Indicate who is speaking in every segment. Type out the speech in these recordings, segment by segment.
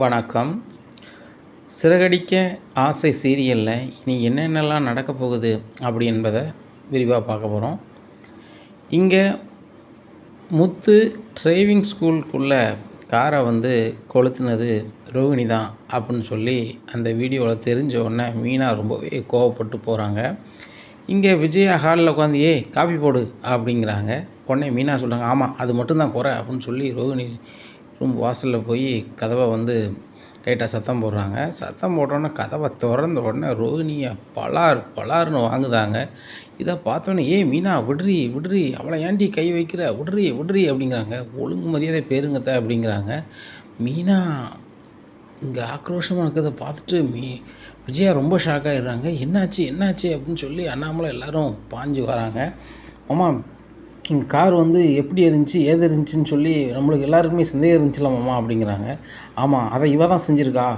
Speaker 1: வணக்கம். சிறகடிக்க ஆசை சீரியலில் இனி என்னென்னலாம் நடக்க போகுது அப்படி என்பதை விரிவாக பார்க்க போகிறோம் இங்கே முத்து டிரைவிங் ஸ்கூலுக்குள்ளே காரை வந்து கொளுத்துனது ரோகிணி தான் அப்படின்னு சொல்லி அந்த வீடியோவில் தெரிஞ்ச உடனே மீனா ரொம்பவே கோவப்பட்டு போகிறாங்க இங்கே விஜயா ஹாலில் உட்காந்து ஏ காப்பி போடு அப்படிங்கிறாங்க. உடனே மீனா சொல்கிறாங்க ஆமாம் அது மட்டும்தான் குறை அப்படின்னு சொல்லி ரோகிணி ரூம் வாசலில் போய் கதவை வந்து லைட்டாக சத்தம் போடுறாங்க. சத்தம் போட்டோன்னே கதவை திறந்த உடனே ரோகிணியை பலார் பலார்னு வாங்குதாங்க. இதை பார்த்தோன்னே ஏய் மீனா விடுறி விடுறி அவளை ஏண்டி கை வைக்கிற? விடுறி விடுறி அப்படிங்கிறாங்க. ஒழுங்கு மரியாதை பேருங்கத்த அப்படிங்கிறாங்க. மீனா இங்கே ஆக்ரோஷமாக இருக்கிறத பார்த்துட்டு மீ விஜயா ரொம்ப ஷாக் ஆகிடுறாங்க என்னாச்சு என்னாச்சு? அப்படின்னு சொல்லி அண்ணாமலை எல்லாரும் பாஞ்சு வராங்க. ஆமாம் இங்கே கார் வந்து எப்படி இருந்துச்சு ஏது இருந்துச்சுன்னு சொல்லி நம்மளுக்கு எல்லாருக்குமே சந்தேகம் இருந்துச்சுல மாமா அப்படிங்கிறாங்க. ஆமாம் அதை இவ தான் செஞ்சுருக்கா.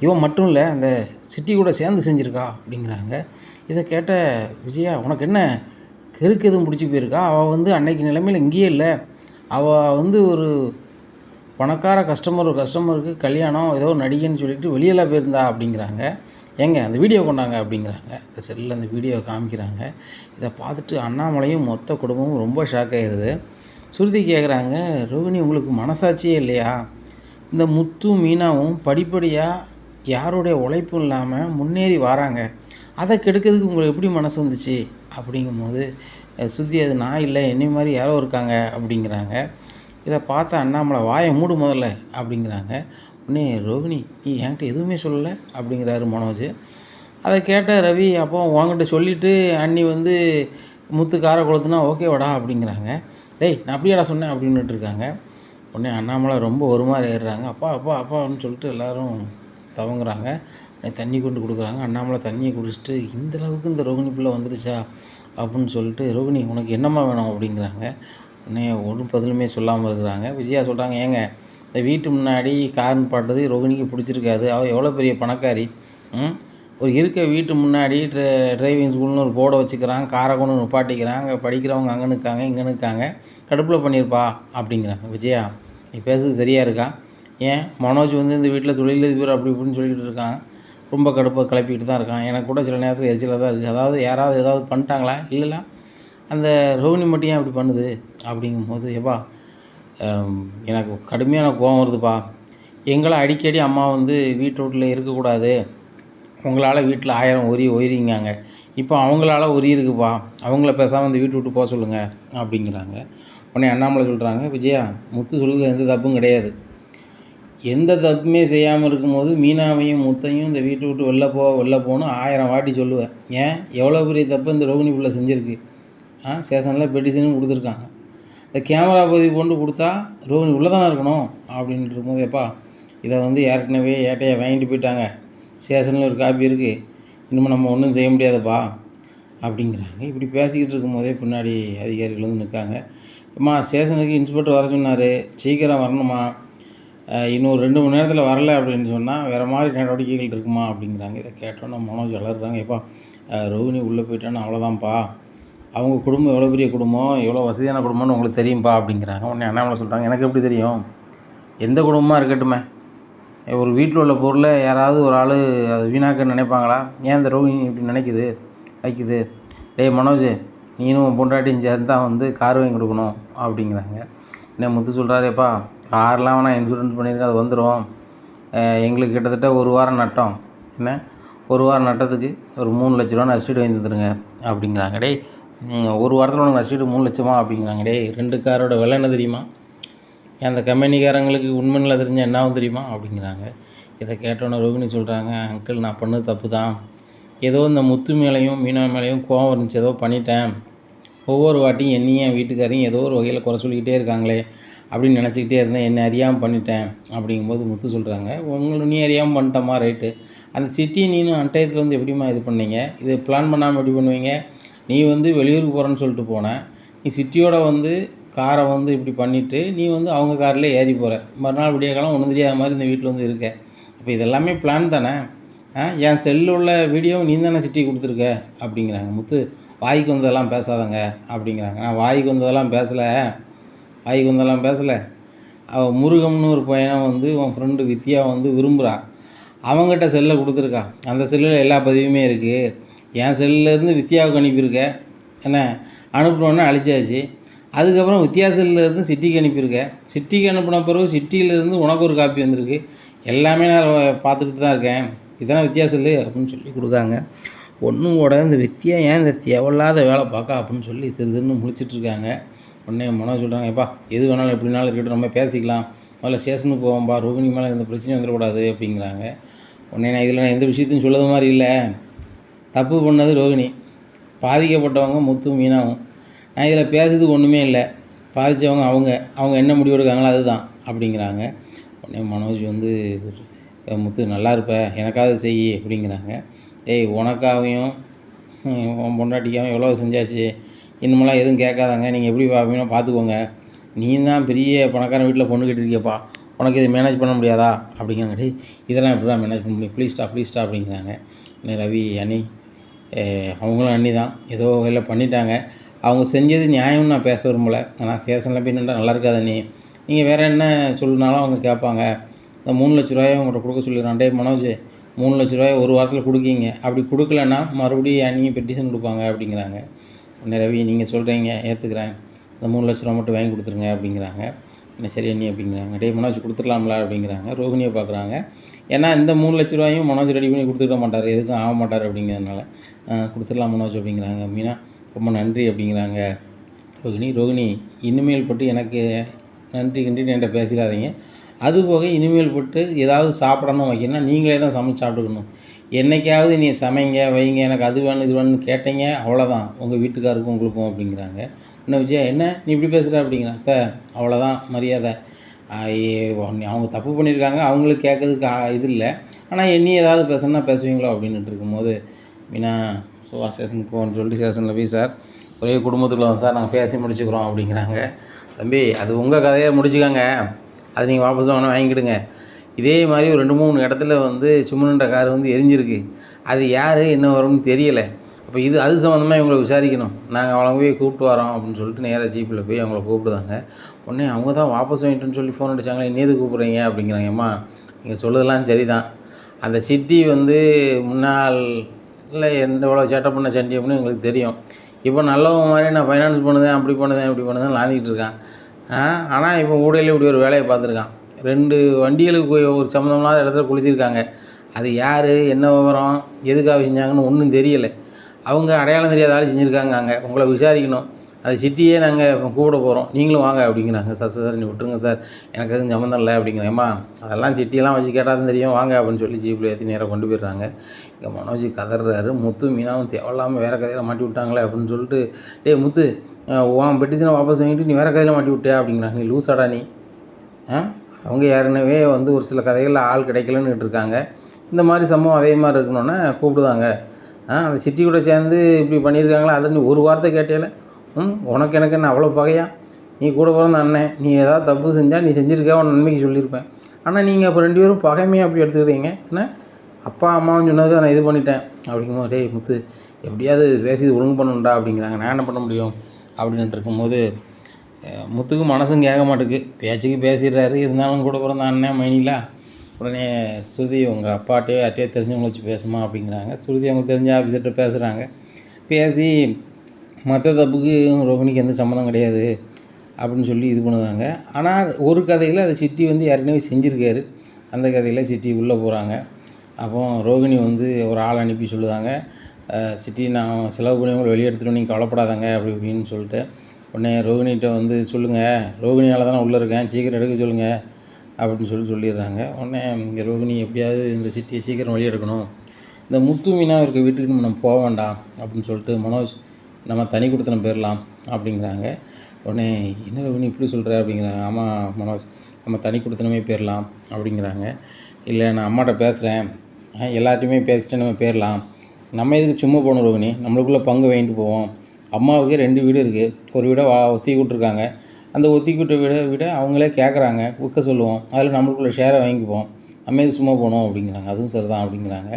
Speaker 1: இவன் மட்டும் இல்லை அந்த சிட்டி கூட சேர்ந்து செஞ்சுருக்கா அப்படிங்கிறாங்க. இதை கேட்ட விஜயா உனக்கு என்ன கெருக்கு எதுவும் பிடிச்சி போயிருக்கா? அவள் வந்து அன்னைக்கு நிலைமையில் இங்கேயே இல்லை. அவள் வந்து ஒரு பணக்கார கஸ்டமர் ஒரு கஸ்டமருக்கு கல்யாணம் ஏதோ ஒரு நடிகைன்னு சொல்லிட்டு வெளியெல்லாம் போயிருந்தா அப்படிங்கிறாங்க. ஏங்க அந்த வீடியோ கொண்டாங்க அப்படிங்கிறாங்க. இந்த செல்லில் அந்த வீடியோ காமிக்கிறாங்க. இதை பார்த்துட்டு அண்ணாமலையும் மொத்த குடும்பமும் ரொம்ப ஷாக் ஆகிடுது சுருதி கேட்குறாங்க ரோகிணி உங்களுக்கு மனசாட்சியே இல்லையா? இந்த முத்து மீனாவும் படிப்படியாக யாருடைய உழைப்பும் இல்லாமல் முன்னேறி வராங்க. அதை கெடுக்கிறதுக்கு உங்களுக்கு எப்படி மனசு வந்துச்சு? அப்படிங்கும்போது சுருதி அது நான் இல்லை. என்னை மாதிரி யாரோ இருக்காங்க. அப்படிங்கிறாங்க. இதை பார்த்த அண்ணாமலை வாயை மூடு முதல்ல அப்படிங்கிறாங்க. உடனே ரோகிணி நீ என்கிட்ட எதுவுமே சொல்லலை? அப்படிங்கிறாரு மனோஜ். அதை கேட்ட ரவி அப்போ உங்ககிட்ட சொல்லிவிட்டு அண்ணி வந்து முத்து காரை கொளுத்துனா ஓகேவாடா அப்படிங்கிறாங்க. டேய் நான் அப்படியாடா சொன்னேன்? அப்படின்னுட்டு இருக்காங்க. உடனே அண்ணாமலை ரொம்ப ஒரு மாதிரி ஏறுறாங்க அப்பா அப்பா அப்பான்னு சொல்லிட்டு எல்லோரும் தவங்குறாங்க. தண்ணி கொண்டு கொடுக்குறாங்க. அண்ணாமலை தண்ணியை குடிச்சிட்டு இந்த அளவுக்கு இந்த ரோகிணி பிள்ளை வந்துடுச்சா அப்படின்னு சொல்லிட்டு ரோகிணி உனக்கு என்னம்மா வேணும்? அப்படிங்கிறாங்க. உடனே ஒரு பதிலுமே சொல்லாமல் இருக்கிறாங்க. விஜயா சொல்கிறாங்க ஏங்க இந்த வீட்டு முன்னாடி கார்னு பாட்டது ரோகிணிக்கு பிடிச்சிருக்காது. அவள் எவ்வளோ பெரிய பணக்காரி? ம்? ஒரு இருக்க வீட்டு முன்னாடி ட்ரை டிரைவிங் ஸ்கூல்னு ஒரு போர்டை வச்சுக்கிறான் காரை கொண்டு நிப்பாட்டிக்கிறாங்க படிக்கிறவங்க அங்கே நிற்காங்க இங்கே நிற்காங்க கடுப்பில் பண்ணியிருப்பா அப்படிங்கிறாங்க விஜயா நீ பேசுறது சரியாக இருக்கா? ஏன்? மனோஜ் வந்து இந்த வீட்டில் தொழிலதிபர் அப்படி இப்படின்னு சொல்லிகிட்டு இருக்கான். ரொம்ப கடுப்பை கிளப்பிக்கிட்டு தான் இருக்கான். எனக்கு கூட சில நேரத்தில் எரிச்சலாக தான் இருக்குது அதாவது யாராவது ஏதாவது பண்ணிட்டாங்களா? இல்லைல்ல. அந்த ரோகிணி மட்டும் ஏன் அப்படி பண்ணுது? அப்படிங்கும்போது எப்பா எனக்கு கடுமையான கோவம் வருதுப்பா. எங்களை அடிக்கடி அம்மா வந்து வீட்டு வீட்டில் இருக்கக்கூடாது. உங்களால் வீட்டில் ஆயிரம் ஒரி ஒயிரிங்காங்க இப்போ அவங்களால ஒரி இருக்குப்பா. அவங்கள பேசாமல் இந்த வீட்டு விட்டு போக சொல்லுங்கள் அப்படிங்கிறாங்க. உடனே அண்ணாமலை சொல்கிறாங்க விஜயா முத்து சொல்லுறது எந்த தப்பும் கிடையாது. எந்த தப்புமே செய்யாமல் இருக்கும்போது மீனாவையும் முத்தையும் இந்த வீட்டை விட்டு வெளில போ வெளில போகணும் ஆயிரம் வாட்டி சொல்லுவேன். ஏன்? எவ்வளோ பெரிய தப்பு இந்த ரோகிணி பிள்ளை செஞ்சுருக்கு. ஆ சேஷனில் பெட்டிஷனும் கொடுத்துருக்காங்க. இந்த கேமரா பதிவு கொண்டு கொடுத்தா ரோஹிணி உள்ளே தானே இருக்கணும்? அப்படின்ட்டு இருக்கும்போது எப்பா இதை வந்து ஏற்கனவே ஏட்டையை வாங்கிட்டு போயிட்டாங்க. ஸ்டேஷனில் ஒரு காப்பி இருக்குது இன்னும் நம்ம ஒன்றும் செய்ய முடியாதுப்பா. அப்படிங்கிறாங்க. இப்படி பேசிக்கிட்டு இருக்கும்போதே பின்னாடி அதிகாரிகள் வந்து நிற்காங்க. அம்மா ஸ்டேஷனுக்கு இன்ஸ்பெக்டர் வர சொன்னார். சீக்கிரம் வரணுமா? இன்னும் ரெண்டு மணி நேரத்தில் வரல. அப்படின்னு சொன்னால் வேறு மாதிரி நடவடிக்கைகள் இருக்குமா? அப்படிங்கிறாங்க. இதை கேட்டோன்னா மனோஜ் வளர்கிறாங்க எப்பா ரோஹிணி உள்ளே போயிட்டான்னு அவ்வளோதான்ப்பா அவங்க குடும்பம் எவ்வளோ பெரிய குடும்பம் எவ்வளோ வசதியான குடும்பம்னு உங்களுக்கு தெரியும்பா அப்படிங்கிறாங்க. உடனே அண்ணாமலை சொல்கிறாங்க எனக்கு எப்படி தெரியும்? எந்த குடும்பமாக இருக்கட்டுமே. ஒரு வீட்டில் உள்ள பொருளை யாராவது ஒரு ஆள் அதை வீணாக்க நினைப்பாங்களா? ஏன் இந்த ரோஹிணி இப்படி நினைக்குது? வைக்குது. டேய் மனோஜ் நீனும் பொண்டாட்டியும் சேர்ந்து தான் வந்து கார் வாங்கி கொடுக்கணும் அப்படிங்கிறாங்க. என்ன முத்து சொல்கிறாரேப்பா கார்லாம் வேணால் இன்சூரன்ஸ் பண்ணியிருக்கேன் அது வந்துடும் எங்களுக்கு கிட்டத்தட்ட ஒரு வாரம் நட்டோம். என்ன? ஒரு வாரம் நட்டத்துக்கு ஒரு மூணு லட்ச ரூபா நஷ்டீடு வாங்கி தந்துடுங்க அப்படிங்கிறாங்க. டேய் ஒரு வாரத்தில் உனக்கு நஷ்டீடு மூணு லட்சமா அப்படிங்கிறாங்க. ரெண்டு காரோட விலை என்ன தெரியுமா? அந்த கம்பெனிக்காரங்களுக்கு உண்மையில் தெரிஞ்சால் என்னாவும் தெரியுமா? அப்படிங்கிறாங்க. இதை கேட்டோன்னே ரோகிணி சொல்கிறாங்க அங்கிள் நான் பண்ணது தப்பு தான் ஏதோ இந்த முத்து மேலேயும் மீனா மேலேயும் கோவம் இருந்துச்சு. ஏதோ பண்ணிட்டேன். ஒவ்வொரு வாட்டியும் என்னையும் என் வீட்டுக்காரையும் ஏதோ ஒரு வகையில் குறை சொல்லிக்கிட்டே இருக்காங்களே அப்படின்னு நினச்சிக்கிட்டே இருந்தேன். என்னை அறியாமல் பண்ணிட்டேன். அப்படிங்கும்போது முத்து சொல்கிறாங்க உங்களை நீ அறியாமல் பண்ணிட்டம்மா ரைட்டு. அந்த சிட்டி நீனும் அன்டயத்தில் வந்து எப்படிம்மா இது பண்ணீங்க? இது பிளான் பண்ணாமல் எப்படி பண்ணுவீங்க? நீ வந்து வெளியூருக்கு போகிறேன்னு சொல்லிட்டு போன. நீ சிட்டியோட வந்து காரை வந்து இப்படி பண்ணிவிட்டு நீ வந்து அவங்க காரில் ஏறி போகிற மறுநாள் விடிய காலம் ஒன்றும் தெரியாத மாதிரி இந்த வீட்டில் வந்து இருக்க. அப்போ இதெல்லாமே பிளான் தானே? என் செல்லில் உள்ள வீடியோ நீ தானே சிட்டி கொடுத்துருக்க? அப்படிங்கிறாங்க. முத்து வாய்க்கு வந்ததெல்லாம் பேசாதங்க அப்படிங்கிறாங்க. நான் வாய்க்கு வந்ததெல்லாம் பேசலை. வாய்க்கு வந்ததெல்லாம் பேசலை. அவள் முருகம்னு ஒரு பையனை வந்து உன் ஃப்ரெண்டு வித்யா வந்து விரும்புகிறான் அவங்ககிட்ட செல்லை கொடுத்துருக்கா. அந்த செல்லில் எல்லா பதிவுமே இருக்குது என் செல்லுலேருந்து வித்யாவுக்கு அனுப்பியிருக்க. என்ன? அனுப்பினோன்னே அழிச்சாச்சு. அதுக்கப்புறம் வித்யா செல்லுலேருந்து சிட்டிக்கு அனுப்பியிருக்க. சிட்டிக்கு அனுப்பின பிறகு சிட்டியிலேருந்து உனக்கு ஒரு காப்பி வந்திருக்கு. எல்லாமே நான் பார்த்துக்கிட்டு தான் இருக்கேன். இதெல்லாம் வித்யா செல்லு அப்படின்னு சொல்லி கொடுக்காங்க ஒன்றும் கூட இந்த வித்தியா ஏன் இந்த தேவையில்லாத வேலை பார்க்க அப்படின்னு சொல்லி திரு திருன்னு உடனே மனோஜ் சொல்கிறாங்க எப்பா எது வேணாலும் எப்படினாலும் இருக்கட்டும் நம்ம பேசிக்கலாம். முதல்ல ஸ்டேஷனுக்கு போவோம்பா ரோகிணி மேலே எந்த பிரச்சனையும் வந்துடக்கூடாது அப்படிங்கிறாங்க. உடனே நான் இதில் நான் எந்த விஷயத்தையும் சொல்லாத மாதிரி இல்லை. தப்பு பண்ணது ரோகிணி. பாதிக்கப்பட்டவங்க முத்து மீனாவும். நான் இதில் பேசுறதுக்கு ஒன்றுமே இல்லை. பாதித்தவங்க அவங்க. அவங்க என்ன முடிவு எடுக்காங்களோ அதுதான் அப்படிங்கிறாங்க. உடனே மனோஜ் வந்து முத்து நல்லா இருப்ப. எனக்காவது செய் அப்படிங்கிறாங்க. ஏய் உனக்காகவும் உன் பொண்டாட்டிக்காகவும் எவ்வளோ செஞ்சாச்சு. இனிமேலாம் எதுவும் கேட்காதாங்க. நீங்கள் எப்படி பார்ப்பீங்களோ பார்த்துக்கோங்க. நீ தான் பெரிய பணக்காரன் வீட்டில் பொண்ணு கட்டிருக்கியப்பா உனக்கு இது மேனேஜ் பண்ண முடியாதா? அப்படிங்கிறாங்க. இதெல்லாம் எப்படி தான் மேனேஜ் பண்ண முடியும்? ப்ளீஸ்டா ப்ளீஸ்டா அப்படிங்கிறாங்க. ரவி அனி அவங்களும் அண்ணி தான் ஏதோ வகையில் பண்ணிட்டாங்க. அவங்க செஞ்சது நியாயம்னு நான் பேச விரும்பலை. ஆனால் ஸ்டேஷனில் போய் நின்றா நல்லா இருக்காது அண்ணி. நீங்கள் வேறு என்ன சொல்லுனாலும் அவங்க கேட்பாங்க. இந்த மூணு லட்ச ரூபாயை உங்கள்கிட்ட கொடுக்க சொல்லிடுறான். டே மனோஜ் மூணு லட்ச ரூபாய் ஒரு வாரத்தில் கொடுக்கீங்க. அப்படி கொடுக்கலன்னா மறுபடியும் நீங்கள் பெட்டிஷன் கொடுப்பாங்க அப்படிங்கிறாங்க. ரவி நீங்கள் சொல்கிறீங்க ஏற்றுக்கிறேன் இந்த மூணு லட்ச ரூபா மட்டும் வாங்கி கொடுத்துருங்க அப்படிங்கிறாங்க. என்ன சரி அண்ணி அப்படிங்கிறாங்க. டே மனோஜ் கொடுத்துடலாம்ல அப்படிங்கிறாங்க. ரோகிணியை பார்க்குறாங்க. ஏன்னா இந்த மூணு லட்ச ரூபாயும் மனோஜ் ரெடி பண்ணி கொடுத்துட மாட்டார். எதுக்கும் ஆக மாட்டார் அப்படிங்கிறதுனால. கொடுத்துடலாம் மனோஜ் அப்படிங்கிறாங்க. மீனா ரொம்ப நன்றி அப்படிங்கிறாங்க. ரோகிணி ரோகிணி இனிமேல் பட்டு எனக்கு நன்றி கிண்டின்னு என்கிட்ட பேசிடாதீங்க அதுபோக இனிமேல் போட்டு ஏதாவது சாப்பிடணும் வைக்கணும்னா நீங்களே தான் சமைச்சு சாப்பிட்டுக்கணும். என்னைக்காவது நீ சமைங்க வைங்க எனக்கு அது வேணும் இது வேணும்னு கேட்டீங்க அவ்வளோதான் உங்கள் வீட்டுக்காருக்கும் உங்களுக்கும் அப்படிங்கிறாங்க. என்ன விஜயா என்ன? நீ இப்படி பேசுகிற அப்படிங்கிறா. அத்தை அவ்வளோதான் மரியாதை. அவங்க தப்பு பண்ணியிருக்காங்க அவங்களுக்கு கேட்கறதுக்கு இது இல்லை. ஆனால் என்னி ஏதாவது பேசணும்னா பேசுவீங்களோ அப்படின்னுட்டு இருக்கும்போது மீனா சுவா ஸ்டேஷனுக்கு போகணும்னு சொல்லிட்டு ஸ்டேஷனில் போய் சார் ஒரே குடும்பத்துக்குள்ள தான் சார் நாங்கள் பேசி முடிச்சுக்கிறோம் அப்படிங்கிறாங்க. தம்பி அது உங்கள் கதையை முடிச்சுக்காங்க. அது நீங்கள் வாபஸ் வேணால் வாங்கிக்கிடுங்க. இதே மாதிரி ஒரு ரெண்டு மூணு இடத்துல வந்து சும்முன்ற கார் வந்து எரிஞ்சிருக்கு. அது யார் என்ன வரும்னு தெரியலை. அப்போ இது அது சம்மந்தமாக இவங்களை விசாரிக்கணும். நாங்கள் அவங்கள போய் கூப்பிட்டு வரோம் அப்படின்னு சொல்லிட்டு நேராக ஜீப்பில் போய் அவங்கள கூப்பிடுதாங்க. உடனே அவங்க தான் வாபஸ் வாங்கிட்டுன்னு சொல்லி ஃபோன் அடிச்சாங்களே நீ கூப்பிட்றீங்க? அப்படிங்கிறாங்கம்மா நீங்கள் சொல்லுதெல்லாம் சரிதான். அந்த சிட்டி வந்து முன்னாள் இல்லை எந்த எவ்வளோ சேட்டை பண்ண சண்டி அப்படின்னு எங்களுக்கு தெரியும். இப்போ நல்லவங்க மாதிரி நான் ஃபைனான்ஸ் பண்ணுதேன் அப்படி பண்ணுதேன் இப்படி பண்ணுதேன் லாந்திக்கிட்டு இருக்கான். ஆனால் இப்போ ஊடையில் இப்படி ஒரு வேலையை பார்த்துருக்கான். ரெண்டு வண்டிகளுக்கு போய் ஒரு சம்மந்தமில்லாத இடத்துல குளித்திருக்காங்க. அது யார் என்ன விவரம் எதுக்காக செஞ்சாங்கன்னு ஒன்றும் தெரியலை. அவங்க அடையாளம் தெரியாத ஆள் செஞ்சுருக்காங்க அங்கே. உங்களை விசாரிக்கணும். அது சிட்டியே நாங்கள் கூப்பிட போகிறோம் நீங்களும் வாங்க அப்படிங்கிறாங்க. சார் சார் நீ விட்டுருங்க சார். எனக்கு எதுவும் சம்மந்தம் இல்லை அப்படிங்கிறேம்மா அதெல்லாம் சிட்டியெல்லாம் வச்சு கேட்டால் தான் தெரியும். வாங்க அப்படின்னு சொல்லி ஜீப்பில் ஏற்றி நேராக கொண்டு போயிடுறாங்க. இங்கே மனோஜ் கதறாரு. முத்து மீனாவும் தேவையில்லாமல் வேறு கதையில் மாட்டி விட்டாங்களே அப்படின்னு சொல்லிட்டு டேய் முத்து உன் பெட்டிஷனை வாபஸ் வாங்கிட்டு நீ வேறு கதையில் மாட்டி விட்டியா? அப்படிங்கிறாங்க. நீ லூஸாடா நீ. அவங்க ஏற்கனவே வந்து ஒரு சில கதைகளில் ஆள் கிடைக்கலன்னு இருக்காங்க இந்த மாதிரி சம்பவம் அதே மாதிரி இருக்கணுன்னா கூப்பிடுதாங்க. ஆ அந்த சிட்டி கூட சேர்ந்து இப்படி பண்ணியிருக்காங்களா? அதை நீ ஒரு வார்த்தை கேட்டேல. ம் உனக்கு எனக்கு என்ன அவ்வளோ பகையா? நீ கூட பிறந்த அண்ணன் நீ ஏதாவது தப்பு செஞ்சால் நீ செஞ்சுருக்க உன் நன்மைக்கு சொல்லியிருப்பேன். ஆனால் நீங்கள் அப்போ ரெண்டு பேரும் பகைமையாக அப்படி எடுத்துக்கிறீங்க என்ன? அப்பா அம்மாவும் சொன்னதுக்கு நான் இது பண்ணிட்டேன். அப்படிங்கும்போது டேய் முத்து எப்படியாவது பேசி ஒழுங்கு பண்ணணும்டா அப்படிங்கிறாங்க. நான் என்ன பண்ண முடியும்? அப்படின்ட்டு இருக்கும்போது முத்துக்கு மனசும் கேட்க மாட்டேங்குது பேச்சுக்கு பேசிடுறாரு. இருந்தாலும் கூட பிறந்த அண்ணன் மைனிலா உடனே ஸ்ருதி உங்கள் அப்பாட்டையோ யார்ட்டையோ தெரிஞ்சவங்களை வச்சு பேசுமா அப்படிங்கிறாங்க. ஸ்ருதி அவங்க தெரிஞ்ச ஆஃபீஸர்கிட்ட பேசுகிறாங்க பேசி மற்ற தப்புக்கு ரோகிணிக்கு எந்த சம்மந்தம் கிடையாது அப்படின்னு சொல்லி இது பண்ணுவாங்க. ஆனால் ஒரு கதையில் அதை சிட்டி வந்து ஏற்கனவே செஞ்சுருக்காரு. அந்த கதையில் சிட்டி உள்ளே போகிறாங்க அப்போ ரோகிணி வந்து ஒரு ஆள் அனுப்பி சொல்லுதாங்க சிட்டி நான் செலவு பண்ணி உங்களை வெளியே எடுத்துகிட்டு நீங்கள் கவலைப்படாதாங்க அப்படி இப்படின்னு சொல்லிட்டு உடனே ரோகிணிகிட்ட வந்து சொல்லுங்கள் ரோகிணியால் தான் உள்ளே இருக்கேன் சீக்கிரம் எடுக்க சொல்லுங்கள் அப்படின்னு சொல்லி சொல்லிடுறாங்க. உடனே இங்கே ரோகிணி எப்படியாவது இந்த சிட்டியை சீக்கிரம் வெளியே எடுக்கணும். இந்த முத்து மீனா இருக்க வீட்டுக்கு நம்ம போக வேண்டாம் அப்படின்னு சொல்லிட்டு மனோஜ் நம்ம தனி கொடுத்தனம் போயிடலாம் அப்படிங்கிறாங்க. உடனே என்ன ரோகிணி இப்படி சொல்கிற அப்படிங்கிறாங்க ஆமாம் மனோஜ் நம்ம தனி கொடுத்தனமே போயிடலாம் அப்படிங்கிறாங்க. இல்லை நான் அம்மாட்ட பேசுகிறேன் எல்லார்ட்டையுமே பேசிட்டு நம்ம போயிடலாம் நம்ம எதுக்கு சும்மா போகணும் ரோகிணி? நம்மளுக்குள்ளே பங்கு வாங்கிட்டு போவோம். அம்மாவுக்கு ரெண்டு வீடு இருக்குது ஒரு வீடை வா ஒத்தி விட்ருக்காங்க அந்த ஒத்தி விட்ட வீடை விட அவங்களே கேட்குறாங்க விற்க சொல்லுவோம். அதில் நம்மளுக்குள்ள ஷேரை வாங்கிக்குவோம். நம்ம எதுக்கு சும்மா போகணும்? அப்படிங்கிறாங்க. அதுவும் சரி தான் அப்படிங்கிறாங்க.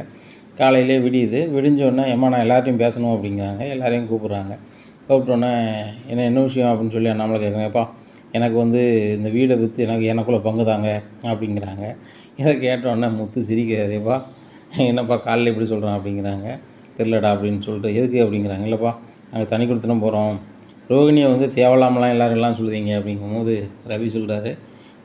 Speaker 1: காலையிலே விடியுது. விடிஞ்சோடனே ஏம்மா நான் எல்லார்ட்டையும் பேசணும் அப்படிங்கிறாங்க. எல்லாரையும் கூப்பிட்றாங்க. கூப்பிட்டோன்னே என்ன என்ன விஷயம்? அப்படின்னு சொல்லி அண்ணாமலை கேட்குறாங்கப்பா எனக்கு வந்து இந்த வீடை விற்று எனக்கு எனக்குள்ளே பங்கு தாங்க அப்படிங்கிறாங்க. இதை கேட்டோடனே முத்து சிரிக்கிறதேப்பா என்னப்பா காலையில் இப்படி சொல்கிறான் அப்படிங்கிறாங்க. தெரிலடா அப்படின்னு சொல்லிட்டு எதுக்கு? அப்படிங்கிறாங்க. இல்லைப்பா நாங்கள் தனி கொடுத்துன போகிறோம் ரோகிணியை வந்து தேவலாமலாம் எல்லோரும் எல்லாம் சொல்லுதீங்க அப்படிங்கும்போது ரவி சொல்கிறாரு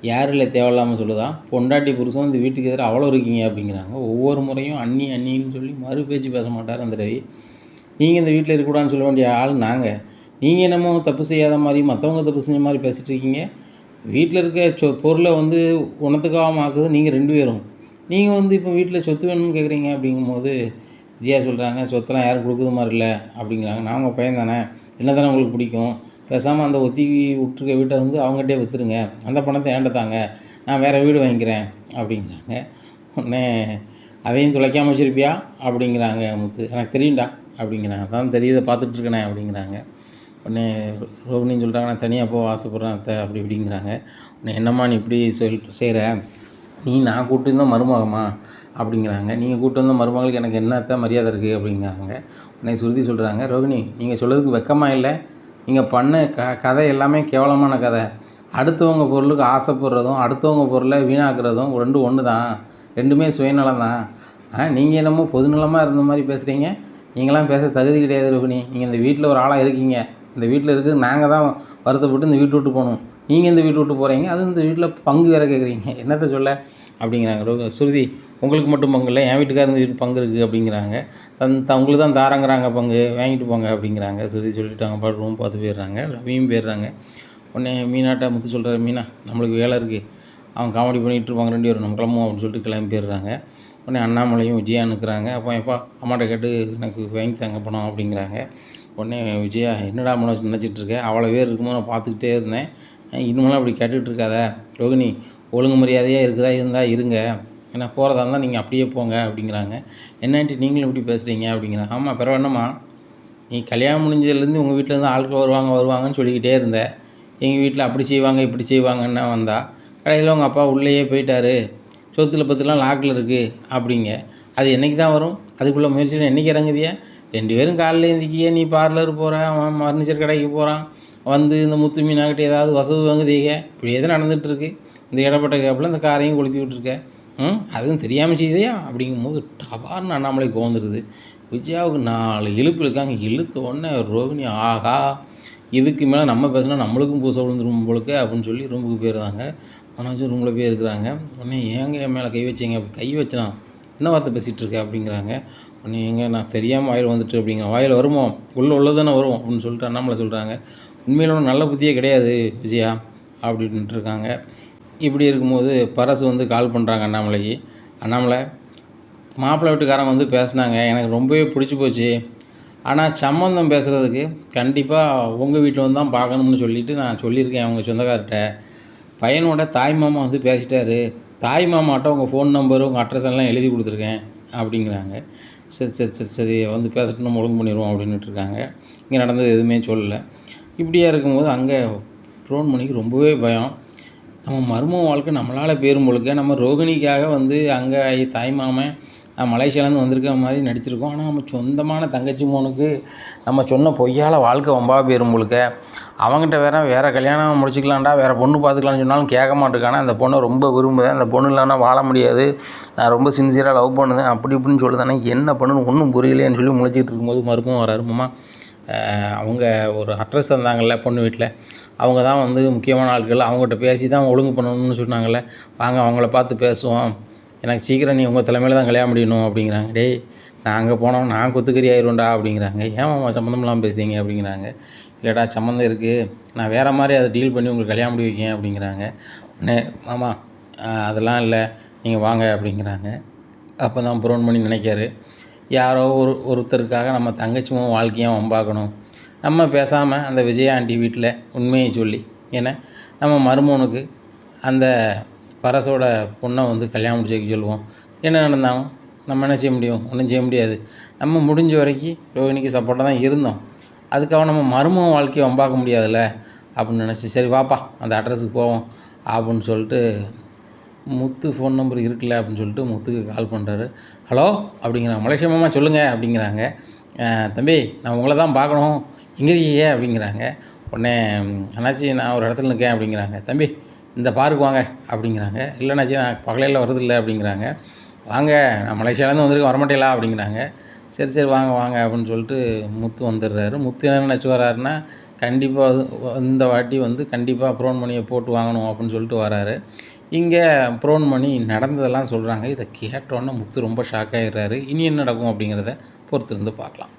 Speaker 1: யார் இல்லை தேவையில்லாமல் சொல்லுதா? பொண்டாட்டி புருஷன் இந்த வீட்டுக்கு எதிராக அவ்வளோ இருக்கீங்க அப்படிங்கிறாங்க. ஒவ்வொரு முறையும் அண்ணி அண்ணின்னு சொல்லி மறு பேச்சு பேச மாட்டார் அந்த ரவி. நீங்கள் இந்த வீட்டில் இருக்கக்கூடாதுன்னு சொல்ல வேண்டிய ஆள் நாங்கள் நீங்கள் என்னமோ தப்பு செய்யாத மாதிரி மற்றவங்க தப்பு செஞ்ச மாதிரி பேசிகிட்டு இருக்கீங்க. வீட்டில் இருக்க சொ பொருளை வந்து உணத்துக்காக ஆக்குது நீங்கள் ரெண்டு பேரும். நீங்கள் வந்து இப்போ வீட்டில் சொத்து வேணும்னு கேட்குறீங்க அப்படிங்கும்போது ஜியா சொல்கிறாங்க சொத்தெல்லாம் யாரும் கொடுக்குறது மாதிரி இல்லை அப்படிங்கிறாங்க. நான் உங்கள் பையன் தானே. என்ன தானே உங்களுக்கு பிடிக்கும். பேசாமல் அந்த ஒத்தி விட்டுருக்க வீட்டை வந்து அவங்ககிட்டே விற்றுருங்க அந்த பணத்தை ஏன்ட தாங்க. நான் வேறு வீடு வாங்கிக்கிறேன். அப்படிங்கிறாங்க. உடனே அதையும் துளைக்காம வச்சுருப்பியா? அப்படிங்கிறாங்க முத்து. எனக்கு தெரியும்டா. அப்படிங்கிறாங்க. அதான் தெரியுதை. பார்த்துட்ருக்கனே அப்படிங்கிறாங்க. உடனே ரோகிணின்னு சொல்கிறாங்க நான் தனியாக போக ஆசைப்பட்றேன் அத்தை. அப்படி இப்படிங்கிறாங்க. உடனே என்னம்மா நீ இப்படி சொல் செய்கிற நீ நான் கூப்பிட்டு இருந்தால் மருமகமா? அப்படிங்கிறாங்க. நீங்கள் கூப்பிட்டு வந்த மருமகளுக்கு எனக்கு என்னத்தான் மரியாதை இருக்குது அப்படிங்கிறாங்க. உடனே சுருதி சொல்கிறாங்க ரோகிணி நீங்கள் சொல்கிறதுக்கு வெக்கமாக இல்லை. நீங்கள் பண்ண க கதை எல்லாமே கேவலமான கதை. அடுத்தவங்க பொருளுக்கு ஆசைப்படுறதும் அடுத்தவங்க பொருளை வீணாக்குறதும் ரெண்டும் ஒன்று தான் ரெண்டுமே சுயநலம் தான் நீங்கள் என்னமோ பொதுநலமாக இருந்த மாதிரி பேசுகிறீங்க நீங்களாம் பேச தகுதி கிடையாது ரோகிணி. நீங்கள் இந்த வீட்டில் ஒரு ஆளாக இருக்கீங்க. இந்த வீட்டில் இருக்குது நாங்கள் தான் வருத்தப்பட்டு இந்த வீட்டு விட்டு போகணும். நீங்கள் இந்த வீட்டு விட்டு போகிறீங்க அதுவும் இந்த வீட்டில் பங்கு வேறு கேட்குறீங்க என்னத்தை சொல்ல? அப்படிங்கிறாங்க. ரோ சுருதி உங்களுக்கு மட்டும் பங்கு இல்லை என் வீட்டுக்காரங்க பங்கு இருக்குது அப்படிங்கிறாங்க. தன் த உங்களுக்கு தான் தாரங்கிறாங்க பங்கு வாங்கிட்டு போங்க அப்படிங்கிறாங்க. சுருதி சொல்லிட்டாங்க பாட்டு ரூம் பார்த்து போயிடுறாங்க. ரவியும் போயிடுறாங்க. உடனே மீனாட்டா முத்து சொல்கிறாரு மீனா நம்மளுக்கு வேலை இருக்குது அவன் காமெடி பண்ணிகிட்டு இருப்பாங்க ரெண்டு பேரும். நம்ம கிளம்புவோம் அப்படின்னு சொல்லிட்டு கிளம்பி போயிடுறாங்க. உடனே அண்ணாமலையும் விஜயா நிற்கிறாங்க அப்போ எப்பா அம்மாட்ட கேட்டு எனக்கு வாங்கி தாங்க பணம் அப்படிங்கிறாங்க. உடனே விஜயா என்னடா மனோஜ் நினச்சிட்டு அவ்வளோ பேர் இருக்கும்போது நான் பார்த்துக்கிட்டே இருந்தேன். இனிமேலாம் அப்படி கேட்டுட்டு இருக்காத. ரோகிணி ஒழுங்கு மரியாதையாக இருக்குதா இருந்தால் இருங்க. ஏன்னா போகிறதா இருந்தால் நீங்கள் அப்படியே போங்க அப்படிங்கிறாங்க. என்னன்ட்டு நீங்களும் இப்படி பேசுகிறீங்க அப்படிங்கிறாங்க ஆமாம் பிறகு என்னம்மா நீ கல்யாணம் முடிஞ்சதுலேருந்து உங்கள் வீட்டிலேருந்து ஆட்கள் வருவாங்க வருவாங்கன்னு சொல்லிக்கிட்டே இருந்த. எங்கள் வீட்டில் அப்படி செய்வாங்க இப்படி செய்வாங்கன்னா வந்தால் கடைசியில் உங்கள் அப்பா உள்ளேயே போயிட்டாரு. சொத்துல பத்துலாம் லாக்கில் இருக்குது அப்படிங்க. அது என்றைக்கு தான் வரும்? அதுக்குள்ளே முயற்சி என்றைக்கு இறங்குதியா? ரெண்டு பேரும் காலையில் எழுந்திக்கியே நீ பார்லர் போகிற அவன் ஃபர்னிச்சர் கடைக்கு போகிறான் வந்து இந்த முத்து மீனாக்கிட்ட ஏதாவது வசதி வாங்குதீங்க இப்படியே தான் நடந்துகிட்ருக்கு இந்த இடப்பட்ட கேப்பில் இந்த காரையும் கொளுத்தி விட்ருக்க ம்? அதுவும் தெரியாமல் செய்தையா? அப்படிங்கும்போது டபார்னு அண்ணாமலை கோந்துருது விஜயாவுக்கு நாலு இழுப்பு இருக்காங்க இழுத்த உடனே ரோகிணி ஆகா இதுக்கு மேலே நம்ம பேசினா நம்மளுக்கும் பூசை விழுந்துரும் போலுக்கு அப்படின்னு சொல்லி ரூமுக்கு போயிடுறாங்க. மனோஜ் ரூமில் போய் இருக்கிறாங்க. உடனே ஏங்க என் மேலே கை வச்சீங்க? அப்படி கை வச்சனா. என்ன வார்த்தை பேசிகிட்டு இருக்க? அப்படிங்கிறாங்க. உடனே எங்கே நான் தெரியாமல் வாயில் வந்துட்டு அப்படிங்கிற வாயில் வருமோ? உள்ளே உள்ளதானே வரும் அப்படின்னு சொல்லிட்டு அண்ணாமலை சொல்கிறாங்க உண்மையில ஒன்றும் நல்ல புத்தியே கிடையாது விஜயா அப்படின்ட்டு இருக்காங்க. இப்படி இருக்கும்போது பரசு வந்து கால் பண்ணுறாங்க அண்ணாமலைக்கு. அண்ணாமலை மாப்பிள்ளை வீட்டுக்காரங்க வந்து பேசுனாங்க. எனக்கு ரொம்பவே பிடிச்சி போச்சு. ஆனால் சம்மந்தம் பேசுகிறதுக்கு கண்டிப்பாக உங்கள் வீட்டில் வந்து தான் பார்க்கணும்னு சொல்லிவிட்டு நான் சொல்லியிருக்கேன் அவங்க சொந்தக்கார்கிட்ட பையனோட தாய் மாமா வந்து பேசிட்டாரு. தாய் மாமாட்ட உங்கள் ஃபோன் நம்பரு உங்கள் அட்ரஸ் எல்லாம் எழுதி கொடுத்துருக்கேன் அப்படிங்கிறாங்க. சரி சரி சரி சரி வந்து பேசிட்டு நம்ம ஒழுங்கு பண்ணிடுவோம் அப்படின்ட்டு இருக்காங்க. இங்கே நடந்தது எதுவுமே சொல்லலை. இப்படியா இருக்கும்போது அங்கே ஃபோன் மணிக்கு ரொம்பவே பயம். நம்ம மர்ம வாழ்க்கை நம்மளால் பேரும் பொழுக்க நம்ம ரோகிணிக்காக வந்து அங்கே தாய் மாமன் மலேசியாலேருந்து வந்திருக்கிற மாதிரி நடிச்சிருக்கோம். ஆனால் நம்ம சொந்தமான தங்கச்சி மோனுக்கு நம்ம சொன்ன பொய்யால் வாழ்க்கை வம்பாக போயிரும் முழுக்க அவங்ககிட்ட வேற வேறு கல்யாணம் முடிச்சுக்கலாம்டா வேறு பொண்ணு பார்த்துக்கலாம்னு சொன்னாலும் கேட்க மாட்டேங்கானா அந்த பொண்ணை ரொம்ப விரும்புதேன் அந்த பொண்ணு இல்லைன்னா வாழ முடியாது. நான் ரொம்ப சின்சியராக லவ் பண்ணுதேன் அப்படி இப்படின்னு சொல்லுதானே என்ன பண்ணுன்னு ஒன்றும் புரியலையேன்னு சொல்லி முழிச்சிட்டு இருக்கும்போது மறுப்பும் வராரு மாமா. அவங்க ஒரு அட்ரஸ் தந்தாங்கள்ல பொண்ணு வீட்டில் அவங்க தான் வந்து முக்கியமான ஆட்கள் அவங்ககிட்ட பேசி தான் ஒழுங்கு பண்ணணும்னு சொன்னாங்கள்ல வாங்க அவங்கள பார்த்து பேசுவோம். எனக்கு சீக்கிரம் நீ உங்கள் தலைமையில் தான் கல்யாணம் முடியணும் அப்படிங்கிறாங்க. டேய் நான் அங்கே போனோம் நான் குத்துக்கறி ஆயிரும்டா அப்படிங்கிறாங்க. ஏன் சம்மந்தம் இல்லாமல் பேசுறீங்க அப்படிங்கிறாங்க. இல்லைடா சம்மந்தம் இருக்குது நான் வேறு மாதிரி அதை டீல் பண்ணி உங்களுக்கு கல்யாணம் முடி வைக்கேன் அப்படிங்கிறாங்க. உடனே மாமா அதெல்லாம் இல்லை. நீங்கள் வாங்க அப்படிங்கிறாங்க. அப்போ தான் புரோன் பண்ணி நினைக்காரு. யாரோ ஒரு ஒருத்தருக்காக நம்ம தங்கச்சியும் வாழ்க்கையும் வம்பாக்கணும் நம்ம பேசாமல் அந்த விஜயா ஆண்டி வீட்டில் உண்மையை சொல்லி ஏன்னா நம்ம மருமகனுக்கு அந்த பரசோட பொண்ணை வந்து கல்யாணம் முடிச்சு வைக்க சொல்லுவோம். என்ன நடந்தாலும் நம்ம என்ன செய்ய முடியும்? ஒன்றும் செய்ய முடியாது. நம்ம முடிஞ்ச வரைக்கும் ரோஹிணிக்கு சப்போர்ட்டாக தான் இருந்தோம். அதுக்காக நம்ம மருமகன் வாழ்க்கையை வம்பாக்க முடியாதுல்ல? அப்படின்னு நினச்சி சரி வாப்பா அந்த அட்ரஸுக்கு போவோம் அப்படின்னு சொல்லிட்டு முத்து ஃபோன் நம்பர் இருக்குல்ல அப்படின்னு சொல்லிட்டு முத்துக்கு கால் பண்ணுறாரு ஹலோ? அப்படிங்கிறாங்க. மலேசியா மாமா சொல்லுங்கள் அப்படிங்கிறாங்க. தம்பி நான் உங்களை தான் பார்க்கணும். எங்கே இருக்கீங்க? அப்படிங்கிறாங்க. உடனே அண்ணாச்சி நான் ஒரு இடத்துல நிற்கேன் அப்படிங்கிறாங்க. தம்பி இந்த பார்க்கு வாங்க. அப்படிங்கிறாங்க. இல்லை நான் பகலையில் வர்றதில்லை. அப்படிங்கிறாங்க. வாங்க நான் மலேசியாவிலேருந்து வந்திருக்கேன். வரமாட்டேலா அப்படிங்கிறாங்க. சரி சரி வாங்க வாங்க. அப்படின்னு சொல்லிட்டு முத்து வந்துடுறாரு. முத்து என்ன நினச்சி வராருன்னா கண்டிப்பாக இந்த வாட்டி வந்து கண்டிப்பாக ப்ரோன் மணியை போட்டு வாங்கணும். அப்படின்னு சொல்லிட்டு வராரு. இங்கே ப்ரோன் மணி நடந்ததெல்லாம் சொல்கிறாங்க இதை கேட்டோன்னே முத்து ரொம்ப ஷாக் ஆகிடுறாரு இனி என்ன நடக்கும் அப்படிங்கிறத பொறுத்திருந்து பார்க்கலாம்.